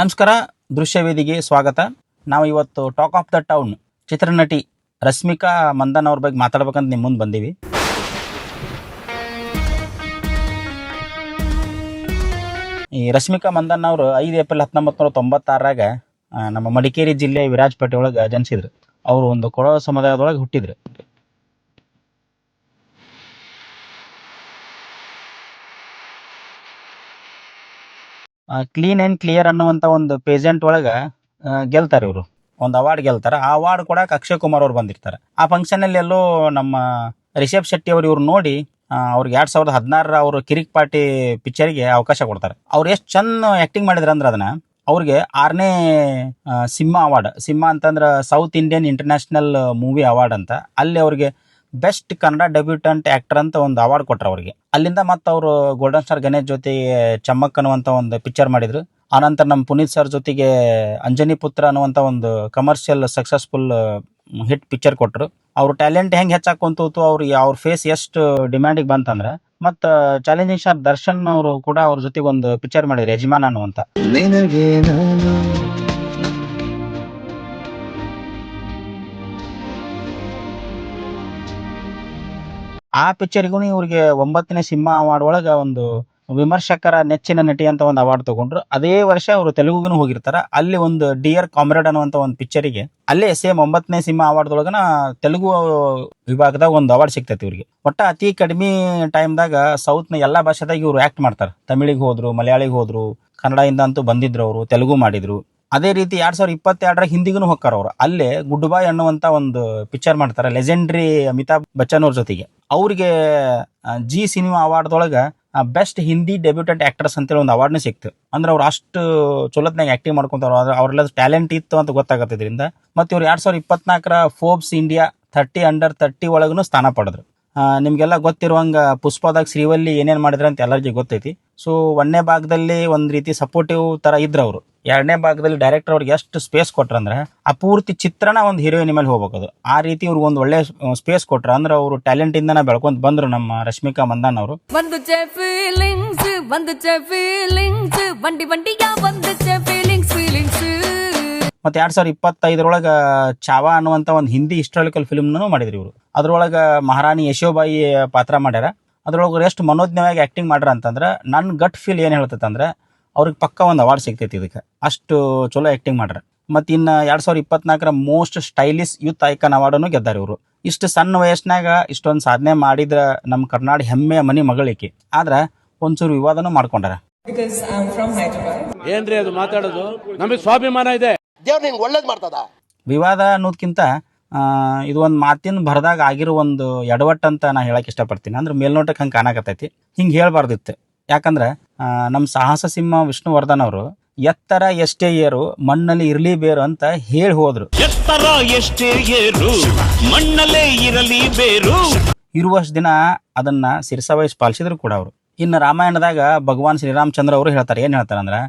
ನಮಸ್ಕಾರ ದೃಶ್ಯವೇದಿಗೆ ಸ್ವಾಗತ. ನಾವು ಇವತ್ತು ಟಾಕ್ ಆಫ್ ದ ಟೌನ್ ಚಿತ್ರನಟಿ ರಶ್ಮಿಕಾ ಮಂದನ್ ಅವ್ರ ಬಗ್ಗೆ ಮಾತಾಡ್ಬೇಕಂತ ನಿಮ್ಮ ಮುಂದೆ ಬಂದೀವಿ. ಈ ರಶ್ಮಿಕಾ ಮಂದನ್ ಅವರು ಐದು ಏಪ್ರಿಲ್ ಹತ್ತೊಂಬತ್ತು ನೂರ ತೊಂಬತ್ತಾರಾಗ ನಮ್ಮ ಮಡಿಕೇರಿ ಜಿಲ್ಲೆ ವಿರಾಜಪೇಟೆ ಒಳಗೆ ಜನಿಸಿದ್ರು. ಅವರು ಒಂದು ಕೊಡ ಸಮುದಾಯದೊಳಗೆ ಹುಟ್ಟಿದ್ರು. ಕ್ಲೀನ್ ಆ್ಯಂಡ್ ಕ್ಲಿಯರ್ ಅನ್ನುವಂಥ ಒಂದು ಪೇಜೆಂಟ್ ಒಳಗೆ ಗೆಲ್ತಾರೆ ಇವರು. ಒಂದು ಅವಾರ್ಡ್ ಗೆಲ್ತಾರೆ. ಆ ಅವಾರ್ಡ್ ಕೊಡಕ್ಕೆ ಅಕ್ಷಯ್ ಕುಮಾರ್ ಅವ್ರು ಬಂದಿರ್ತಾರೆ. ಆ ಫಂಕ್ಷನಲ್ಲಿ ಎಲ್ಲೋ ನಮ್ಮ ರಿಷಬ್ ಶೆಟ್ಟಿ ಅವರು ಇವ್ರು ನೋಡಿ ಅವ್ರಿಗೆ ಎರಡ್ ಸಾವಿರದ ಹದಿನಾರರ ಅವರು ಕಿರಿಕ್ ಪಾರ್ಟಿ ಪಿಕ್ಚರ್ಗೆ ಅವಕಾಶ ಕೊಡ್ತಾರೆ. ಅವ್ರು ಎಷ್ಟು ಚಂದ ಆ್ಯಕ್ಟಿಂಗ್ ಮಾಡಿದ್ರು ಅಂದ್ರೆ ಅದನ್ನ ಅವ್ರಿಗೆ ಆರನೇ ಸಿಂಹ ಅವಾರ್ಡ್ ಸಿಂಹ ಅಂತಂದ್ರೆ South Indian international movie award ಅಂತ. ಅಲ್ಲಿ ಅವ್ರಿಗೆ ಬೆಸ್ಟ್ ಕನ್ನಡ ಡೆಬ್ಯೂಟೆಂಟ್ ಆಕ್ಟರ್ ಅಂತ ಒಂದು ಅವಾರ್ಡ್ ಕೊಟ್ಟರು ಅವರಿಗೆ. ಅಲ್ಲಿಂದ ಮತ್ತೆ ಅವರು ಗೋಲ್ಡನ್ ಸ್ಟಾರ್ ಗಣೇಶ್ ಜೊತೆಗೆ ಚಮ್ಮಕ್ ಅನ್ನುವಂಥ ಒಂದು ಪಿಕ್ಚರ್ ಮಾಡಿದ್ರು. ಆನಂತರ ನಮ್ಮ ಪುನೀತ್ ಸರ್ ಜೊತೆಗೆ ಅಂಜನಿ ಪುತ್ರ ಅನ್ನುವಂಥ ಒಂದು ಕಮರ್ಷಿಯಲ್ ಸಕ್ಸಸ್ಫುಲ್ ಹಿಟ್ ಪಿಕ್ಚರ್ ಕೊಟ್ಟರು ಅವ್ರ ಟ್ಯಾಲೆಂಟ್ ಹೆಂಗೆ ಹೆಚ್ಚಾಕೊಂತು ಅವ್ರಿಗೆ ಅವ್ರ ಫೇಸ್ ಎಷ್ಟು ಡಿಮ್ಯಾಂಡಿಗೆ ಬಂತಂದ್ರೆ, ಮತ್ತು ಚಾಲೆಂಜಿಂಗ್ ಸ್ಟಾರ್ ದರ್ಶನ್ ಅವರು ಕೂಡ ಅವ್ರ ಜೊತೆಗೆ ಒಂದು ಪಿಕ್ಚರ್ ಮಾಡಿದ್ರು, ಯಜಮಾನ್ ಅನ್ನುವಂಥ ಆ ಪಿಕ್ಚರ್ಗೂ ಇವ್ರಿಗೆ ಒಂಬತ್ತನೇ ಸಿಂಹ ಅವಾರ್ಡ್ ಒಳಗೆ ಒಂದು ವಿಮರ್ಶಕರ ನೆಚ್ಚಿನ ನಟಿ ಅಂತ ಒಂದು ಅವಾರ್ಡ್ ತಗೊಂಡ್ರು. ಅದೇ ವರ್ಷ ಅವರು ತೆಲುಗುಗೂ ಹೋಗಿರ್ತಾರ. ಅಲ್ಲಿ ಒಂದು ಡಿಯರ್ ಕಾಮ್ರೇಡ್ ಅನ್ನುವಂಥ ಒಂದು ಪಿಕ್ಚರಿಗೆ ಅಲ್ಲೇ ಸೇಮ್ ಒಂಬತ್ತನೇ ಸಿಂಹ ಅವಾರ್ಡ್ ಒಳಗನ ತೆಲುಗು ವಿಭಾಗದಾಗ ಒಂದು ಅವಾರ್ಡ್ ಸಿಗ್ತೈತಿ ಇವ್ರಿಗೆ. ಒಟ್ಟ ಅತಿ ಕಡಿಮೆ ಟೈಮ್ದಾಗ ಸೌತ್ನ ಎಲ್ಲಾ ಭಾಷೆದಾಗ ಇವ್ರು ಆಕ್ಟ್ ಮಾಡ್ತಾರೆ. ತಮಿಳಿಗೆ ಹೋದ್ರು, ಮಲಯಾಳಿಗೆ ಹೋದ್ರು, ಕನ್ನಡದಿಂದ ಅಂತೂ ಬಂದಿದ್ರು ಅವರು, ತೆಲುಗು ಮಾಡಿದ್ರು. ಅದೇ ರೀತಿ ಎರಡು ಸಾವಿರದ ಇಪ್ಪತ್ತೆರಡರ ಹಿಂದಿಗೂ ಹೋಗ್ತಾರ ಅವರು. ಅಲ್ಲೇ ಗುಡ್ ಬಾಯ್ ಅನ್ನುವಂತ ಒಂದು ಪಿಕ್ಚರ್ ಮಾಡ್ತಾರೆ ಲೆಜೆಂಡ್ರಿ ಅಮಿತಾಬ್ ಬಚ್ಚನ್ ಅವ್ರ ಜೊತೆಗೆ. ಅವ್ರಿಗೆ ಜಿ ಸಿನಿಮಾ ಅವಾರ್ಡ್ದೊಳಗೆ ಬೆಸ್ಟ್ ಹಿಂದಿ ಡೆಬ್ಯೂಟೆಂಟ್ ಆಕ್ಟರ್ಸ್ ಅಂತೇಳಿ ಒಂದು ಅವಾರ್ಡ್ನೇ ಸಿಕ್ತು. ಅಂದ್ರೆ ಅವ್ರು ಅಷ್ಟು ಚೊಲತ್ನಾಗ ಆಕ್ಟಿಂಗ್ ಮಾಡ್ಕೊಂತಾರ ಅವ್ರೆಲ್ಲ ಟ್ಯಾಲೆಂಟ್ ಇತ್ತು ಅಂತ ಗೊತ್ತಾಗತ್ತಿದ್ರಿಂದ. ಮತ್ತೆ ಇವ್ರು ಎರಡು ಸಾವಿರದ ಇಪ್ಪತ್ನಾಲ್ಕರ Forbes India thirty under thirty ಒಳಗೂ ಸ್ಥಾನ ಪಡೆದ್ರು. ನಿಮಗೆಲ್ಲ ಗೊತ್ತಿರುವಂಗ ಪುಷ್ಪದಾಗ ಶ್ರೀವಲ್ಲಿ ಏನೇನು ಮಾಡಿದ್ರು ಅಂತ ಎಲ್ಲರಿಗೂ ಗೊತ್ತೈತಿ. ಸೊ ಒಂದನೇ ಭಾಗದಲ್ಲಿ ಒಂದು ರೀತಿ ಸಪೋರ್ಟಿವ್ ತರ ಇದ್ರು ಅವರು. ಎರಡನೇ ಭಾಗದಲ್ಲಿ ಡೈರೆಕ್ಟರ್ ಅವ್ರಿಗೆ ಎಷ್ಟು ಸ್ಪೇಸ್ ಕೊಟ್ರಂದ್ರೆ ಆ ಪೂರ್ತಿ ಚಿತ್ರಣ ಒಂದು ಹೀರೋಯಿನ್ ಮೇಲೆ ಹೋಗ್ಬೇಕದು ಆ ರೀತಿ ಇವ್ರಿಗೆ ಒಂದು ಒಳ್ಳೆ ಸ್ಪೇಸ್ ಕೊಟ್ರ ಅಂದ್ರೆ ಅವರು ಟ್ಯಾಲೆಂಟ್ ಇಂದನ ಬೆಳ್ಕೊಂತ ಬಂದ್ರು ನಮ್ಮ ರಶ್ಮಿಕಾ ಮಂದಾನ್ ಅವರು. ಮತ್ತೆ ಎರಡ್ ಮತ್ತು ಎರಡು ಸಾವಿರದ ಇಪ್ಪತ್ತೈದರೊಳಗೆ ಚಾವಾ ಅನ್ನುವಂತ ಒಂದು ಹಿಂದಿ ಹಿಸ್ಟಾರಿಕಲ್ ಫಿಲ್ಮ್ನೂ ಮಾಡಿದ್ರು ಇವರು. ಅದ್ರೊಳಗೆ ಮಹಾರಾಣಿ ಯಶೋಬಾಯಿ ಪಾತ್ರ ಮಾಡ್ಯಾರ. ಅದ್ರೊಳಗೆ ಎಷ್ಟು ಮನೋಜ್ಞವಾಗಿ ಆಕ್ಟಿಂಗ್ ಮಾಡ್ಯಾರ ಅಂತಂದ್ರೆ ನನ್ನ ಗಟ್ ಫೀಲ್ ಏನು ಹೇಳ್ತೈತೆ ಅಂದ್ರೆ ಅವ್ರಿಗೆ ಪಕ್ಕ ಒಂದು ಅವಾರ್ಡ್ ಸಿಗ್ತೈತಿ ಇದಕ್ಕೆ. ಅಷ್ಟು ಚಲೋ ಆಕ್ಟಿಂಗ್ ಮಾಡ್ರೆ. ಮತ್ತೆ ಇನ್ನು ಎರಡ್ ಸಾವಿರದ ಇಪ್ಪತ್ನಾಲ್ಕರ ಮೋಸ್ಟ್ ಸ್ಟೈಲಿಶ್ ಯೂತ್ ಐಕನ್ ಅವಾರ್ಡನ್ನು ಗೆದ್ದಾರೆ ಇವರು. ಇಷ್ಟು ಸಣ್ಣ ವಯಸ್ಸಿನಾಗ ಇಷ್ಟೊಂದು ಸಾಧನೆ ಮಾಡಿದ್ರ ನಮ್ಮ ಕರ್ನಾಟಕ ಹೆಮ್ಮೆಯ ಮನೆ ಮಗಳಿಕೆ. ಆದ್ರೆ ಒಂಚೂರು ವಿವಾದನೂ ಮಾಡ್ಕೊಂಡಾರ. ಏನ್ರಿ ಅದು ಮಾತಾಡೋದು? ನಮಗೆ ಸ್ವಾಭಿಮಾನ ಇದೆ. ದೇವ್ರು ನಿಂಗೆ ಒಳ್ಳೇದು ಮಾಡ್ತದ? ವಿವಾದ ಅನ್ನೋದ್ಕಿಂತ ಇದು ಒಂದು ಮಾತಿನ ಬರದಾಗ ಆಗಿರೋ ಒಂದು ಎಡವಟ್ಟು ಅಂತ ನಾ ಹೇಳಕ್ ಇಷ್ಟಪಡ್ತೀನಿ. ಅಂದ್ರೆ ಮೇಲ್ನೋಟಕ್ಕೆ ಹಂಗೆ ಕಾಣಕತ್ತೈತಿ. ಹಿಂಗೆ ಹೇಳ್ಬಾರ್ದಿತ್ತು. ಯಾಕಂದ್ರೆ ನಮ್ಮ ಸಾಹಸ ಸಿಂಹ ವಿಷ್ಣುವರ್ಧನ್ ಅವರು ಎತ್ತರ ಎಷ್ಟೇ ಏರು ಮಣ್ಣಲ್ಲಿ ಇರಲಿ ಬೇರು ಅಂತ ಹೇಳಿ ಹೋದ್ರು. ಎತ್ತರ ಎಷ್ಟೇ ಏರು ಮಣ್ಣಲ್ಲೇ ಇರಲಿ ಬೇರು ಇರುವಷ್ಟು ದಿನ ಅದನ್ನ ಸಿರಸವಹಿಸಿ ಪಾಲಿಸಿದ್ರು ಕೂಡ ಅವರು. ಇನ್ನು ರಾಮಾಯಣದಾಗ ಭಗವಾನ್ ಶ್ರೀರಾಮಚಂದ್ರ ಅವರು ಹೇಳ್ತಾರೆ ಏನು ಹೇಳ್ತಾರೆ ಅಂದ್ರೆ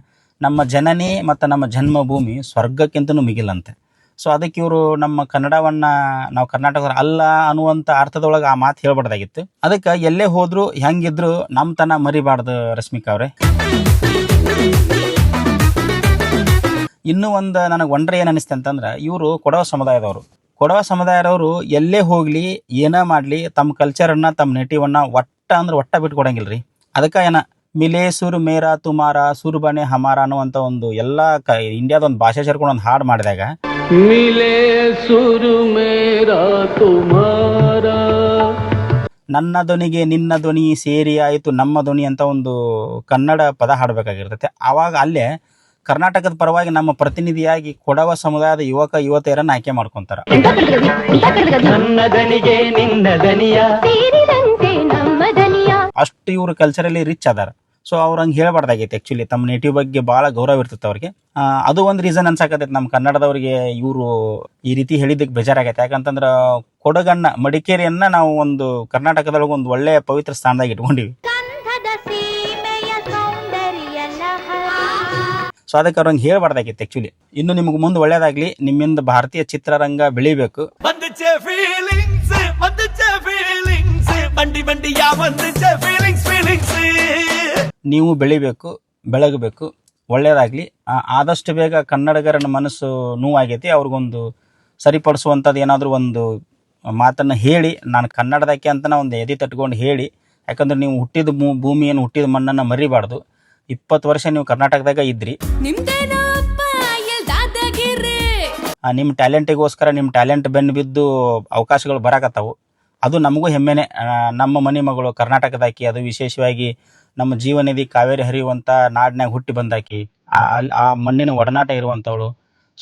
ನಮ್ಮ ಜನನಿ ಮತ್ತು ನಮ್ಮ ಜನ್ಮಭೂಮಿ ಸ್ವರ್ಗಕ್ಕಿಂತನೂ ಮಿಗಿಲಂತೆ. ಸೊ ಅದಕ್ಕೆ ಇವರು ನಮ್ಮ ಕನ್ನಡವನ್ನ ನಾವು ಕರ್ನಾಟಕದ ಅಲ್ಲ ಅನ್ನುವಂಥ ಅರ್ಥದೊಳಗೆ ಆ ಮಾತು ಹೇಳ್ಬಾರ್ದಾಗಿತ್ತು. ಅದಕ್ಕೆ ಎಲ್ಲೇ ಹೋದ್ರು ಹೆಂಗಿದ್ರು ನಮ್ಮ ತನ ಮರಿಬಾರ್ದು ರಶ್ಮಿಕಾ ಅವರೇ. ಇನ್ನೂ ಒಂದು ನನಗೆ ವಂಡ್ರ ಏನು ಅನಿಸ್ತೆ ಅಂತಂದ್ರೆ, ಇವರು ಕೊಡವ ಸಮುದಾಯದವರು. ಕೊಡವ ಸಮುದಾಯದವರು ಎಲ್ಲೇ ಹೋಗ್ಲಿ, ಏನೇ ಮಾಡಲಿ ತಮ್ಮ ಕಲ್ಚರನ್ನು ತಮ್ಮ ನೆಟಿವನ್ನು ಒಟ್ಟ ಅಂದ್ರೆ ಒಟ್ಟ ರೀ ಅದಕ್ಕೆ ಏನ ಮಿಲೆ ಸುರ್ ಮೇರಾ, ತುಮಾರ, ಸುರ್ಬನೆ, ಹಮಾರ ಅನ್ನುವಂಥ ಒಂದು ಎಲ್ಲ ಕ ಇಂಡಿಯಾದ ಒಂದು ಭಾಷೆ ಸೇರ್ಕೊಂಡು ಒಂದು ಹಾಡು ಮಾಡಿದಾಗ ಮಿಲೇ ಸುರು ಮೇರಾ ತುಮಾರ ನನ್ನ ಧ್ವನಿಗೆ ನಿನ್ನ ಧ್ವನಿ ಸೇರಿ ಆಯಿತು ನಮ್ಮ ಧ್ವನಿ ಅಂತ ಒಂದು ಕನ್ನಡ ಪದ ಹಾಡಬೇಕಾಗಿರ್ತೈತೆ. ಆವಾಗ ಅಲ್ಲೇ ಕರ್ನಾಟಕದ ಪರವಾಗಿ ನಮ್ಮ ಪ್ರತಿನಿಧಿಯಾಗಿ ಕೊಡವ ಸಮುದಾಯದ ಯುವಕ ಯುವತಿಯರನ್ನ ಆಯ್ಕೆ ಮಾಡ್ಕೊಂತಾರ. ನನ್ನ ದನಿಗೆ ನಿನ್ನ ದನಿಯ ಸೇರಿದಂತೆ ನಮ್ಮ ದನಿಯ ಅಷ್ಟು ಇವರು ಕಲ್ಚರಲ್ಲಿ ರಿಚ್ ಅದಾರ. ಸೊ ಅವ್ರು ಹಂಗೆ ಹೇಳಬಾರ್ದಾಗೈತೆ ಆ್ಯಕ್ಚುಲಿ ತಮ್ಮ ನೇಟಿವ್ ಬಗ್ಗೆ ಭಾಳ ಗೌರವ ಇರ್ತೈತೆ ಅವ್ರಿಗೆ. ಅದು ಒಂದು ರೀಸನ್ ಅನ್ಸಾಕತ್ತೈತೆ ನಮ್ಮ ಕನ್ನಡದವ್ರಿಗೆ ಇವರು ಈ ರೀತಿ ಹೇಳಿದ್ದಕ್ಕೆ ಬೇಜಾರಾಗೈತೆ. ಯಾಕಂತಂದ್ರೆ ಕೊಡಗಣ್ಣ ಮಡಿಕೇರಿಯನ್ನ ನಾವು ಒಂದು ಕರ್ನಾಟಕದೊಳಗೆ ಒಂದು ಒಳ್ಳೆಯ ಪವಿತ್ರ ಸ್ಥಾನದಾಗ ಇಟ್ಕೊಂಡಿವಿ. ಸೊ ಅದಕ್ಕೆ ಅವ್ರಂಗೆ ಹೇಳ್ಬಾರ್ದಾಗಿತ್ತು ಆ್ಯಕ್ಚುಲಿ ಇನ್ನು ನಿಮ್ಗೆ ಮುಂದೆ ಒಳ್ಳೇದಾಗ್ಲಿ ನಿಮ್ಮಿಂದ ಭಾರತೀಯ ಚಿತ್ರರಂಗ ಬೆಳಿಬೇಕು. ಬಂಡಿ ಬಂಡಿ ಯಾ ಫೀಲಿಂಗ್ಸ್ ಫೀಲಿಂಗ್ಸ್ ನೀವು ಬೆಳಿಬೇಕು ಬೆಳಗಬೇಕು ಒಳ್ಳೆಯದಾಗಲಿ ಆದಷ್ಟು ಬೇಗ ಕನ್ನಡಿಗರನ ಮನಸ್ಸು ನೋವಾಗೈತಿ ಅವ್ರಿಗೊಂದು ಸರಿಪಡಿಸುವಂಥದ್ದು ಏನಾದರೂ ಒಂದು ಮಾತನ್ನು ಹೇಳಿ ನಾನು ಕನ್ನಡದಕ್ಕೆ ಅಂತ ಒಂದು ಎದೆ ತಟ್ಕೊಂಡು ಹೇಳಿ ಯಾಕಂದ್ರೆ ನೀವು ಹುಟ್ಟಿದ ಭೂಮಿಯನ್ನು ಹುಟ್ಟಿದ ಮಣ್ಣನ್ನು ಮರಿಬಾರ್ದು. ಇಪ್ಪತ್ತು ವರ್ಷ ನೀವು ಕರ್ನಾಟಕದಾಗ ಇದ್ರಿ. ನಿಮ್ಮ ಟ್ಯಾಲೆಂಟಿಗೋಸ್ಕರ ನಿಮ್ಮ ಟ್ಯಾಲೆಂಟ್ ಬೆನ್ನು ಬಿದ್ದು ಅವಕಾಶಗಳು ಬರಾಕತ್ತಾವು. ಅದು ನಮಗೂ ಹೆಮ್ಮೆನೆ. ನಮ್ಮ ಮನೆ ಮಗಳು ಕರ್ನಾಟಕದಾಕಿ ಅದು ವಿಶೇಷವಾಗಿ ನಮ್ಮ ಜೀವನದಿ ಕಾವೇರಿ ಹರಿಯುವಂಥ ನಾಡಿನಾಗ ಹುಟ್ಟಿ ಬಂದಾಕಿ, ಆ ಮಣ್ಣಿನ ಒಡನಾಟ ಇರುವಂಥವಳು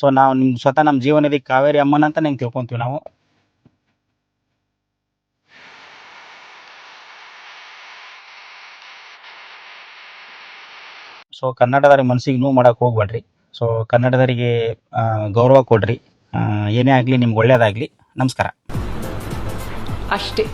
ಸೊ ನಾವು ನಿಮ್ಮ ಸ್ವತಃ ನಮ್ಮ ಜೀವನದಿ ಕಾವೇರಿ ಅಮ್ಮನ ಅಂತ ನಂಗೆ ತಿಳ್ಕೊಂತೀವಿ ನಾವು. ಸೊ ಕನ್ನಡದವ್ರ ಮನ್ಸಿಗೆ ನೋವು ಮಾಡೋಕೆ ಹೋಗ್ಬೇಡ್ರಿ ಸೊ ಕನ್ನಡದವರಿಗೆ ಗೌರವ ಕೊಡ್ರಿ. ಏನೇ ಆಗಲಿ ನಿಮ್ಗೆ ಒಳ್ಳೇದಾಗಲಿ. ನಮಸ್ಕಾರ. ಅಷ್ಟೇ.